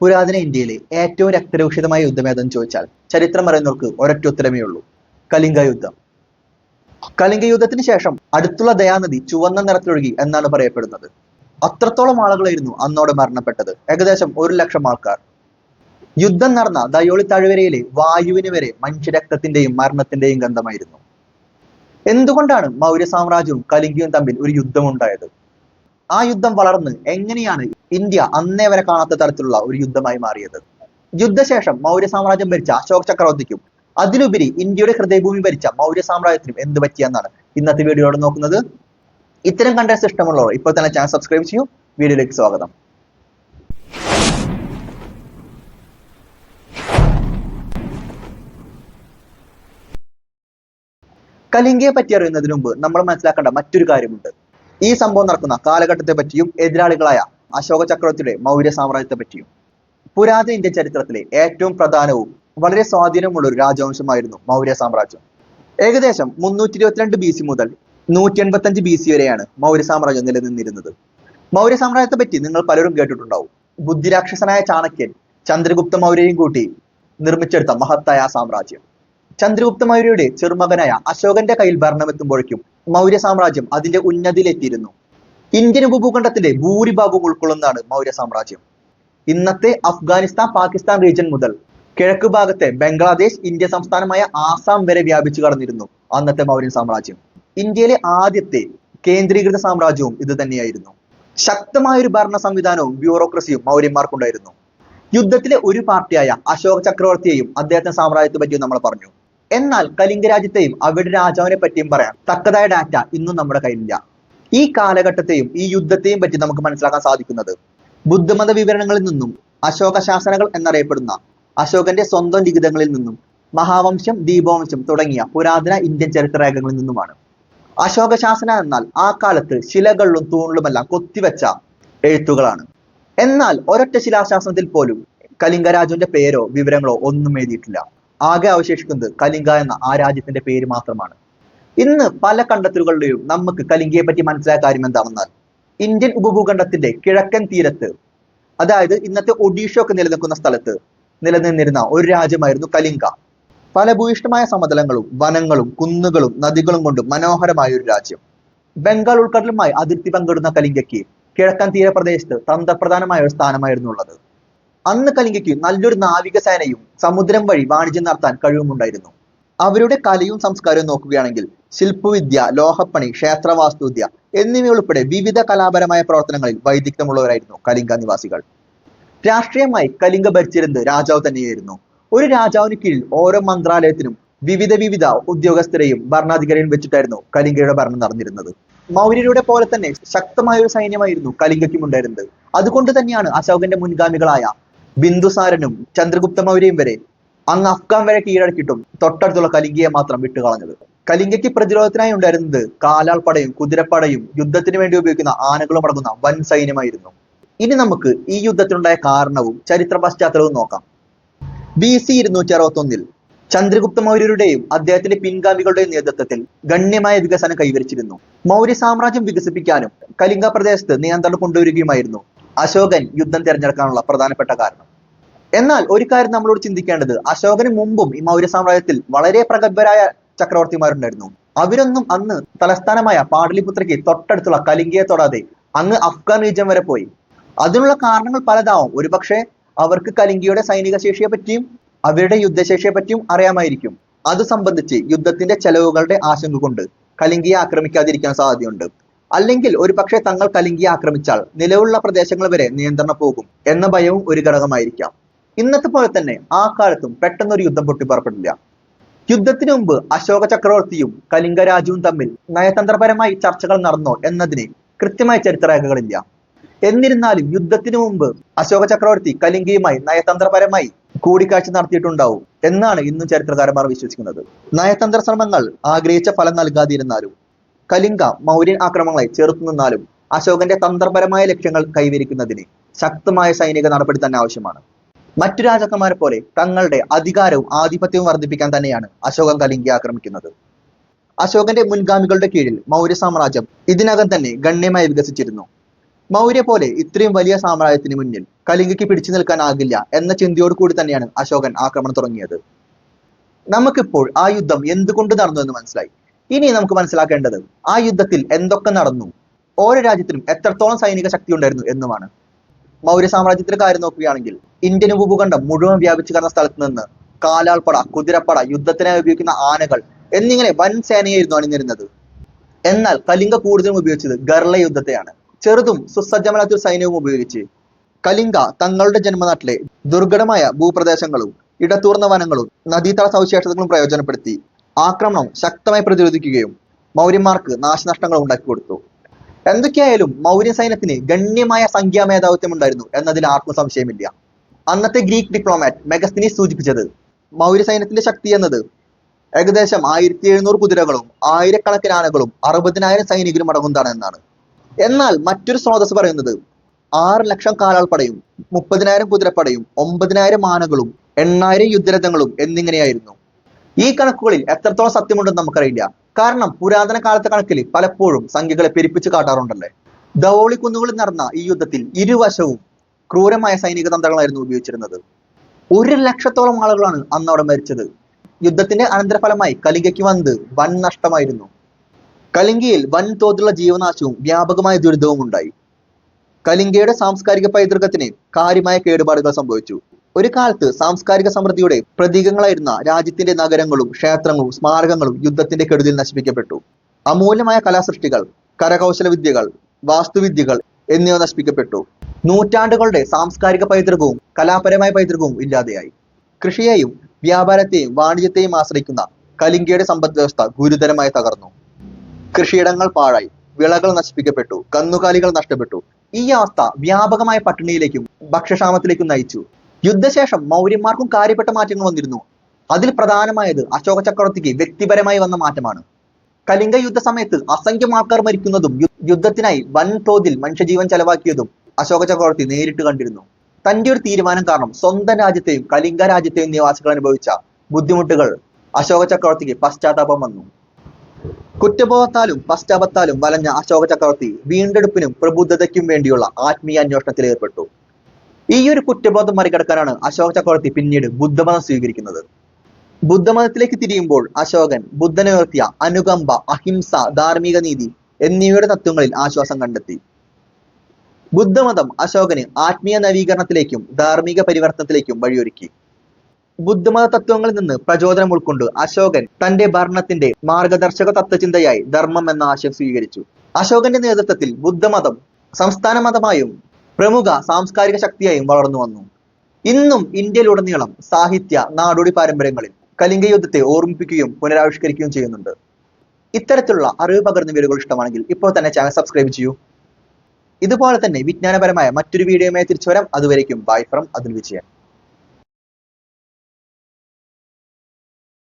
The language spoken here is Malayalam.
പുരാതന ഇന്ത്യയിലെ ഏറ്റവും രക്തരൂക്ഷിതമായ യുദ്ധം ഏതെന്ന് ചോദിച്ചാൽ ചരിത്രം പറയുന്നവർക്ക് ഒരൊറ്റ ഉത്തരമേ ഉള്ളൂ കലിംഗ യുദ്ധം. കലിംഗ യുദ്ധത്തിന് ശേഷം അടുത്തുള്ള ദയാനദി ചുവന്ന നിറത്തിലൊഴുകി എന്നാണ് പറയപ്പെടുന്നത്. അത്രത്തോളം ആളുകളായിരുന്നു അന്നോടെ മരണപ്പെട്ടത് ഏകദേശം ഒരു ലക്ഷം ആൾക്കാർ. യുദ്ധം നടന്ന ദയോളി താഴ്വരയിലെ വായുവിന് വരെ മനുഷ്യരക്തത്തിന്റെയും മരണത്തിന്റെയും ഗന്ധമായിരുന്നു. എന്തുകൊണ്ടാണ് മൗര്യ സാമ്രാജ്യവും കലിംഗയും തമ്മിൽ ഒരു യുദ്ധമുണ്ടായത് ആ യുദ്ധം വളർന്ന് എങ്ങനെയാണ് ഇന്ത്യ അന്നേ വരെ കാണാത്ത തരത്തിലുള്ള ഒരു യുദ്ധമായി മാറിയത്? യുദ്ധശേഷം മൗര്യ സാമ്രാജ്യം ഭരിച്ച അശോക് ചക്രവർത്തിക്കും അതിലുപരി ഇന്ത്യയുടെ ഹൃദയഭൂമി ഭരിച്ച മൗര്യ സാമ്രാജ്യത്തിനും എന്ത് പറ്റിയെന്നാണ് ഇന്നത്തെ വീഡിയോയോട് നോക്കുന്നത്. ഇത്തരം കണ്ടന്റ് ഇഷ്ടമുള്ളവർ ഇപ്പോൾ തന്നെ ചാനൽ സബ്സ്ക്രൈബ് ചെയ്യൂ. വീഡിയോയിലേക്ക് സ്വാഗതം. കലിംഗയെ പറ്റി അറിയുന്നതിന് മുമ്പ് നമ്മൾ മനസ്സിലാക്കേണ്ട മറ്റൊരു കാര്യമുണ്ട്. ഈ സംഭവം നടക്കുന്ന കാലഘട്ടത്തെ പറ്റിയും എതിരാളികളായ അശോക ചക്രവർത്തിയുടെ മൗര്യ സാമ്രാജ്യത്തെ പറ്റിയും പുരാതന ഇന്ത്യൻ ചരിത്രത്തിലെ ഏറ്റവും പ്രധാനവും വളരെ സ്വാധീനമുള്ള ഒരു രാജവംശമായിരുന്നു മൗര്യ സാമ്രാജ്യം. ഏകദേശം മുന്നൂറ്റി ഇരുപത്തിരണ്ട് ബി സി മുതൽ നൂറ്റി എൺപത്തി ബി സി വരെയാണ് മൗര്യ സാമ്രാജ്യം നിലനിന്നിരുന്നത്. മൗര്യ സാമ്രാജ്യത്തെ പറ്റി നിങ്ങൾ പലരും കേട്ടിട്ടുണ്ടാവും. ബുദ്ധിരാക്ഷസനായ ചാണക്യൻ ചന്ദ്രഗുപ്ത മൗര്യയും കൂട്ടി നിർമ്മിച്ചെടുത്ത മഹത്തായ സാമ്രാജ്യം. ചന്ദ്രഗുപ്ത മൗര്യയുടെ ചെറുമകനായ അശോകന്റെ കയ്യിൽ ഭരണമെത്തുമ്പോഴേക്കും മൗര്യ സാമ്രാജ്യം അതിന്റെ ഉന്നതിയിലെത്തിയിരുന്നു. ഇന്ത്യൻ ഉപഭൂഖണ്ഡത്തിന്റെ ഭൂരിഭാഗവും ഉൾക്കൊള്ളുന്നതാണ് മൗര്യ സാമ്രാജ്യം. ഇന്നത്തെ അഫ്ഗാനിസ്ഥാൻ പാകിസ്ഥാൻ റീജിയൻ മുതൽ കിഴക്ക് ഭാഗത്തെ ബംഗ്ലാദേശ് ഇന്ത്യ സംസ്ഥാനമായ ആസാം വരെ വ്യാപിച്ചു കടന്നിരുന്നു അന്നത്തെ മൗര്യൻ സാമ്രാജ്യം. ഇന്ത്യയിലെ ആദ്യത്തെ കേന്ദ്രീകൃത സാമ്രാജ്യവും ഇത് തന്നെയായിരുന്നു. ശക്തമായ ഒരു ഭരണ സംവിധാനവും ബ്യൂറോക്രസിയും മൗര്യന്മാർക്കുണ്ടായിരുന്നു. യുദ്ധത്തിലെ ഒരു പാർട്ടിയായ അശോക ചക്രവർത്തിയെയും അദ്ദേഹത്തിന്റെ സാമ്രാജ്യത്തെ പറ്റിയും നമ്മൾ പറഞ്ഞു. എന്നാൽ കലിംഗ രാജ്യത്തെയും അവരുടെ രാജാവിനെ പറ്റിയും പറയാം. തക്കതായ ഡാറ്റ ഇന്നും നമ്മുടെ കയ്യിലില്ല. ഈ കാലഘട്ടത്തെയും ഈ യുദ്ധത്തെയും പറ്റി നമുക്ക് മനസ്സിലാക്കാൻ സാധിക്കുന്നത് ബുദ്ധമത വിവരണങ്ങളിൽ നിന്നും അശോക ശാസനകൾ എന്നറിയപ്പെടുന്ന അശോകന്റെ സ്വന്തം ലിഖിതങ്ങളിൽ നിന്നും മഹാവംശം ദീപവംശം തുടങ്ങിയ പുരാതന ഇന്ത്യൻ ചരിത്രരേഖകളിൽ നിന്നുമാണ്. അശോക ശാസന എന്നാൽ ആ കാലത്ത് ശിലകളിലും തൂണിലുമെല്ലാം കൊത്തിവെച്ച എഴുത്തുകളാണ്. എന്നാൽ ഒരൊറ്റ ശിലാശാസനത്തിൽ പോലും കലിംഗ രാജുവിന്റെ പേരോ വിവരങ്ങളോ ഒന്നും എഴുതിയിട്ടില്ല. ആകെ അവശേഷിക്കുന്നത് കലിംഗ എന്ന ആ രാജ്യത്തിന്റെ പേര് മാത്രമാണ്. ഇന്ന് പല കണ്ടെത്തലുകളിലെയും നമുക്ക് കലിംഗയെ പറ്റി മനസ്സിലായ കാര്യം എന്താണെന്നാൽ ഇന്ത്യൻ ഉപഭൂഖണ്ഡത്തിന്റെ കിഴക്കൻ തീരത്ത് അതായത് ഇന്നത്തെ ഒഡീഷ ഒക്കെ നിലനിൽക്കുന്ന സ്ഥലത്ത് നിലനിന്നിരുന്ന ഒരു രാജ്യമായിരുന്നു കലിംഗ. പല ഫലഭൂയിഷ്ടമായ സമതലങ്ങളും വനങ്ങളും കുന്നുകളും നദികളും കൊണ്ട് മനോഹരമായ ഒരു രാജ്യം. ബംഗാൾ ഉൾക്കടലുമായി അതിർത്തി പങ്കിടുന്ന കലിംഗയ്ക്ക് കിഴക്കൻ തീരപ്രദേശത്ത് തന്ത്രപ്രധാനമായ ഒരു സ്ഥാനമായിരുന്നു ഉള്ളത്. അന്ന് കലിംഗയ്ക്ക് നല്ലൊരു നാവിക സേനയും സമുദ്രം വഴി വാണിജ്യം നടത്താൻ കഴിവുമുണ്ടായിരുന്നു. അവരുടെ കലയും സംസ്കാരവും നോക്കുകയാണെങ്കിൽ ശില്പവിദ്യ ലോഹപ്പണി ക്ഷേത്രവാസ്തുവിദ്യ എന്നിവയുൾപ്പെടെ വിവിധ കലാപരമായ പ്രവർത്തനങ്ങളിൽ വൈദഗ്ധ്യമുള്ളവരായിരുന്നു കലിംഗ നിവാസികൾ. രാഷ്ട്രീയമായി കലിംഗ ഭരിച്ചിരുന്നത് രാജാവ് തന്നെയായിരുന്നു. ഒരു രാജാവിന് കീഴിൽ ഓരോ മന്ത്രാലയത്തിനും വിവിധ വിവിധ ഉദ്യോഗസ്ഥരെയും ഭരണാധികാരിയും വെച്ചിട്ടായിരുന്നു കലിംഗയുടെ ഭരണം നടന്നിരുന്നത്. മൗര്യരുടെ പോലെ തന്നെ ശക്തമായ ഒരു സൈന്യമായിരുന്നു കലിംഗയ്ക്കും ഉണ്ടായിരുന്നത്. അതുകൊണ്ട് തന്നെയാണ് അശോകന്റെ മുൻഗാമികളായ ബിന്ദുസാരനും ചന്ദ്രഗുപ്ത മൗര്യയും വരെ അങ്ങ് അഫ്ഗാൻ വരെ കീഴടക്കിയിട്ടും തൊട്ടടുത്തുള്ള കലിംഗയെ മാത്രം വിട്ടുകളഞ്ഞത്. കലിംഗയ്ക്ക് പ്രതിരോധത്തിനായി ഉണ്ടായിരുന്നത് കാലാൾപ്പടയും കുതിരപ്പടയും യുദ്ധത്തിന് വേണ്ടി ഉപയോഗിക്കുന്ന ആനകളും അടങ്ങുന്ന വൻ സൈന്യമായിരുന്നു. ഇനി നമുക്ക് ഈ യുദ്ധത്തിനുണ്ടായ കാരണവും ചരിത്ര പശ്ചാത്തലവും നോക്കാം. ബി സി ഇരുന്നൂറ്റി അറുപത്തി ഒന്നിൽ ചന്ദ്രഗുപ്ത മൗര്യരുടെയും അദ്ദേഹത്തിന്റെ പിൻഗാമികളുടെയും നേതൃത്വത്തിൽ ഗണ്യമായ വികസനം കൈവരിച്ചിരുന്നു. മൗര്യ സാമ്രാജ്യം വികസിപ്പിക്കാനും കലിംഗ പ്രദേശത്ത് നിയന്ത്രണം കൊണ്ടുവരികയുമായിരുന്നു. അശോകൻ യുദ്ധം തിരഞ്ഞെടുക്കാനുള്ള പ്രധാനപ്പെട്ട കാരണം. എന്നാൽ ഒരു കാര്യം നമ്മളോട് ചിന്തിക്കേണ്ടത് അശോകന് മുമ്പും ഈ മൗര്യ സാമ്രാജ്യത്തിൽ വളരെ പ്രഗത്ഭരായ ചക്രവർത്തിമാരുണ്ടായിരുന്നു. അവരൊന്നും അന്ന് തലസ്ഥാനമായ പാടലിപുത്രയ്ക്ക് തൊട്ടടുത്തുള്ള കലിംഗയെ തൊടാതെ അങ്ങ് അഫ്ഗാൻ റീജ്യൻ വരെ പോയി. അതിനുള്ള കാരണങ്ങൾ പലതാവും. ഒരുപക്ഷെ അവർക്ക് കലിംഗയുടെ സൈനിക ശേഷിയെ പറ്റിയും അവരുടെ യുദ്ധശേഷിയെ പറ്റിയും അറിയാമായിരിക്കും. അത് സംബന്ധിച്ച് യുദ്ധത്തിന്റെ ചെലവുകളുടെ ആശങ്ക കൊണ്ട് കലിംഗയെ ആക്രമിക്കാതിരിക്കാൻ സാധ്യതയുണ്ട്. അല്ലെങ്കിൽ ഒരു പക്ഷേ തങ്ങൾ കലിംഗിയെ ആക്രമിച്ചാൽ നിലവിലുള്ള പ്രദേശങ്ങൾ വരെ നിയന്ത്രണം പോകും എന്ന ഭയവും ഒരു ഘടകമായിരിക്കാം. ഇന്നത്തെ പോലെ തന്നെ ആ കാലത്തും പെട്ടെന്നൊരു യുദ്ധം പൊട്ടിപ്പുറപ്പെടില്ല. യുദ്ധത്തിന് മുമ്പ് അശോക ചക്രവർത്തിയും കലിംഗ രാജുവും തമ്മിൽ നയതന്ത്രപരമായി ചർച്ചകൾ നടന്നോ എന്നതിന് കൃത്യമായ ചരിത്രരേഖകളില്ല. എന്നിരുന്നാലും യുദ്ധത്തിന് മുമ്പ് അശോക ചക്രവർത്തി കലിംഗയുമായി നയതന്ത്രപരമായി കൂടിക്കാഴ്ച നടത്തിയിട്ടുണ്ടാവും എന്നാണ് ഇന്നും ചരിത്രകാരന്മാർ വിശ്വസിക്കുന്നത്. നയതന്ത്ര ശ്രമങ്ങൾ ആഗ്രഹിച്ച ഫലം നൽകാതിരുന്നാലും കലിംഗ മൗര്യൻ ആക്രമണങ്ങളെ ചെറുത്തു നിന്നാലും അശോകന്റെ തന്ത്രപരമായ ലക്ഷ്യങ്ങൾ കൈവരിക്കുന്നതിന് ശക്തമായ സൈനിക നടപടി തന്നെ ആവശ്യമാണ്. മറ്റു രാജാക്കന്മാരെ പോലെ തങ്ങളുടെ അധികാരവും ആധിപത്യവും വർദ്ധിപ്പിക്കാൻ തന്നെയാണ് അശോകൻ കലിംഗയെ ആക്രമിക്കുന്നത്. അശോകന്റെ മുൻഗാമികളുടെ കീഴിൽ മൗര്യ സാമ്രാജ്യം ഇതിനകം തന്നെ ഗണ്യമായി വികസിച്ചിരുന്നു. മൗര്യ പോലെ ഇത്രയും വലിയ സാമ്രാജ്യത്തിന് മുന്നിൽ കലിംഗയ്ക്ക് പിടിച്ചു നിൽക്കാനാകില്ല എന്ന ചിന്തയോട് കൂടി തന്നെയാണ് അശോകൻ ആക്രമണം തുടങ്ങിയത്. നമുക്കിപ്പോൾ ആ യുദ്ധം എന്തുകൊണ്ട് നടന്നു എന്ന് മനസ്സിലായി? ഇനി നമുക്ക് മനസ്സിലാക്കേണ്ടത് ആ യുദ്ധത്തിൽ എന്തൊക്കെ നടന്നു? ഓരോ രാജ്യത്തിനും എത്രത്തോളം സൈനിക ശക്തി ഉണ്ടായിരുന്നു എന്നുമാണ്. മൗര്യ സാമ്രാജ്യത്തിന്റെ കാര്യം നോക്കുകയാണെങ്കിൽ ഇന്ത്യൻ ഉപഭൂഖണ്ഡം മുഴുവൻ വ്യാപിച്ചു കിടന്ന സ്ഥലത്ത് നിന്ന് കാലാൾപ്പട കുതിരപ്പട യുദ്ധത്തിനായി ഉപയോഗിക്കുന്ന ആനകൾ എന്നിങ്ങനെ വൻ സേനയായിരുന്നു അണിനിരുന്നത്. എന്നാൽ കലിംഗ കൂടുതലും ഉപയോഗിച്ചത് ഗർള യുദ്ധത്തെയാണ്. ചെറുതും സുസജ്ജമല്ലാത്ത സൈന്യവും ഉപയോഗിച്ച് കലിംഗ തങ്ങളുടെ ജന്മനാട്ടിലെ ദുർഘടമായ ഭൂപ്രദേശങ്ങളും ഇടത്തൂർന്ന വനങ്ങളും നദീതട സവിശേഷതകളും പ്രയോജനപ്പെടുത്തി. ആക്രമണം ശക്തമായി പ്രതിരോധിക്കുകയും മൗര്യന്മാർക്ക് നാശനഷ്ടങ്ങൾ ഉണ്ടാക്കി കൊടുത്തു. എന്തൊക്കെയായാലും മൗര്യ സൈന്യത്തിന് ഗണ്യമായ സംഖ്യാ മേധാവിത്വം ഉണ്ടായിരുന്നു എന്നതിൽ ആർക്കും സംശയമില്ല. അന്നത്തെ ഗ്രീക്ക് ഡിപ്ലോമാറ്റ് മെഗസ്തിനി സൂചിപ്പിച്ചത് മൗര്യ സൈന്യത്തിന്റെ ശക്തി എന്നത് ഏകദേശം ആയിരത്തി എഴുന്നൂറ് കുതിരകളും ആയിരക്കണക്കിന് ആനകളും അറുപതിനായിരം സൈനികരും അടങ്ങുന്നതാണ് എന്നാണ്. എന്നാൽ മറ്റൊരു സ്രോതസ് പറയുന്നത് ആറ് ലക്ഷം കാലാൾപ്പടയും മുപ്പതിനായിരം കുതിരപ്പടയും ഒമ്പതിനായിരം ആനകളും എണ്ണായിരം യുദ്ധരഥങ്ങളും എന്നിങ്ങനെയായിരുന്നു. ഈ കണക്കുകളിൽ എത്രത്തോളം സത്യമുണ്ടെന്ന് നമുക്കറിയില്ല. കാരണം പുരാതന കാലത്തെ കണക്കിൽ പലപ്പോഴും സംഖ്യകളെ പെരുപ്പിച്ച് കാട്ടാറുണ്ടല്ലേ? ധവോളി കുന്നുകളിൽ നടന്ന ഈ യുദ്ധത്തിൽ ഇരുവശവും ക്രൂരമായ സൈനിക തന്ത്രങ്ങളായിരുന്നു ഉപയോഗിച്ചിരുന്നത്. ഒരു ലക്ഷത്തോളം ആളുകളാണ് അന്ന് അവിടെ മരിച്ചത്. യുദ്ധത്തിന്റെ അനന്തരഫലമായി കലിംഗയ്ക്ക് വന്നത് വൻ നഷ്ടമായിരുന്നു. കലിംഗയിൽ വൻ തോതിലുള്ള ജീവനാശവും വ്യാപകമായ ദുരിതവും ഉണ്ടായി. കലിംഗയുടെ സാംസ്കാരിക പൈതൃകത്തിന് കാര്യമായ കേടുപാടുകൾ സംഭവിച്ചു. ഒരു കാലത്ത് സാംസ്കാരിക സമൃദ്ധിയുടെ പ്രതീകങ്ങളായിരുന്ന രാജ്യത്തിന്റെ നഗരങ്ങളും ക്ഷേത്രങ്ങളും സ്മാരകങ്ങളും യുദ്ധത്തിന്റെ കെടുതിയിൽ നശിപ്പിക്കപ്പെട്ടു. അമൂല്യമായ കലാസൃഷ്ടികൾ കരകൗശല വിദ്യകൾ വാസ്തുവിദ്യകൾ എന്നിവ നശിപ്പിക്കപ്പെട്ടു. നൂറ്റാണ്ടുകളുടെ സാംസ്കാരിക പൈതൃകവും കലാപരമായ പൈതൃകവും ഇല്ലാതെയായി. കൃഷിയെയും വ്യാപാരത്തെയും വാണിജ്യത്തെയും ആശ്രയിക്കുന്ന കലിംഗയുടെ സമ്പദ് വ്യവസ്ഥ ഗുരുതരമായി തകർന്നു. കൃഷിയിടങ്ങൾ പാഴായി വിളകൾ നശിപ്പിക്കപ്പെട്ടു കന്നുകാലികൾ നഷ്ടപ്പെട്ടു. ഈ അവസ്ഥ വ്യാപകമായ പട്ടിണിയിലേക്കും ഭക്ഷ്യക്ഷാമത്തിലേക്കും നയിച്ചു. യുദ്ധശേഷം മൗര്യന്മാർക്കും കാര്യപ്പെട്ട മാറ്റങ്ങൾ വന്നിരുന്നു. അതിൽ പ്രധാനമായത് അശോക ചക്രവർത്തിക്ക് വ്യക്തിപരമായി വന്ന മാറ്റമാണ്. കലിംഗ യുദ്ധ സമയത്ത് അസംഖ്യം ആൾക്കാർ മരിക്കുന്നതും യുദ്ധത്തിനായി വൻതോതിൽ മനുഷ്യജീവൻ ചെലവാക്കിയതും അശോക ചക്രവർത്തി നേരിട്ട് കണ്ടിരുന്നു. തന്റെ ഒരു തീരുമാനം കാരണം സ്വന്തം രാജ്യത്തെയും കലിംഗ രാജ്യത്തെയും നിവാസികൾ അനുഭവിച്ച ബുദ്ധിമുട്ടുകൾ അശോക ചക്രവർത്തിക്ക് പശ്ചാത്താപം വന്നു. കുറ്റബോധത്താലും പശ്ചാത്താപത്താലും വലഞ്ഞ അശോക ചക്രവർത്തി വീണ്ടെടുപ്പിനും പ്രബുദ്ധതയ്ക്കും വേണ്ടിയുള്ള ആത്മീയ അന്വേഷണത്തിൽ ഏർപ്പെട്ടു. ഈ ഒരു കുറ്റബോധം മറികടക്കാനാണ് അശോക ചക്രവർത്തി പിന്നീട് ബുദ്ധമതം സ്വീകരിക്കുന്നത്. ബുദ്ധമതത്തിലേക്ക് തിരിയുമ്പോൾ അശോകൻ ബുദ്ധനെ ഉയർത്തിയ അനുകമ്പ അഹിംസ ധാർമ്മിക നീതി എന്നിവയുടെ തത്വങ്ങളിൽ ആശ്വാസം കണ്ടെത്തി. ബുദ്ധമതം അശോകന് ആത്മീയ നവീകരണത്തിലേക്കും ധാർമ്മിക പരിവർത്തനത്തിലേക്കും വഴിയൊരുക്കി. ബുദ്ധമത തത്വങ്ങളിൽ നിന്ന് പ്രചോദനം ഉൾക്കൊണ്ട് അശോകൻ തന്റെ ഭരണത്തിന്റെ മാർഗദർശക തത്വചിന്തയായി ധർമ്മം എന്ന ആശയം സ്വീകരിച്ചു. അശോകന്റെ നേതൃത്വത്തിൽ ബുദ്ധമതം സംസ്ഥാന മതമായും പ്രമുഖ സാംസ്കാരിക ശക്തിയായും വളർന്നു വന്നു. ഇന്നും ഇന്ത്യയിലുടനീളം സാഹിത്യ നാടോടി പാരമ്പര്യങ്ങളിൽ കലിംഗ യുദ്ധത്തെ ഓർമ്മിപ്പിക്കുകയും പുനരാവിഷ്കരിക്കുകയും ചെയ്യുന്നുണ്ട്. ഇത്തരത്തിലുള്ള അറിവ് പകർന്ന വീഡിയോകൾ ഇഷ്ടമാണെങ്കിൽ ഇപ്പോൾ തന്നെ ചാനൽ സബ്സ്ക്രൈബ് ചെയ്യൂ. ഇതുപോലെ തന്നെ വിജ്ഞാനപരമായ മറ്റൊരു വീഡിയോയുമായി തിരിച്ചു വരാം. അതുവരേക്കും ബൈ ഫ്രം അതുൽ വിജയൻ.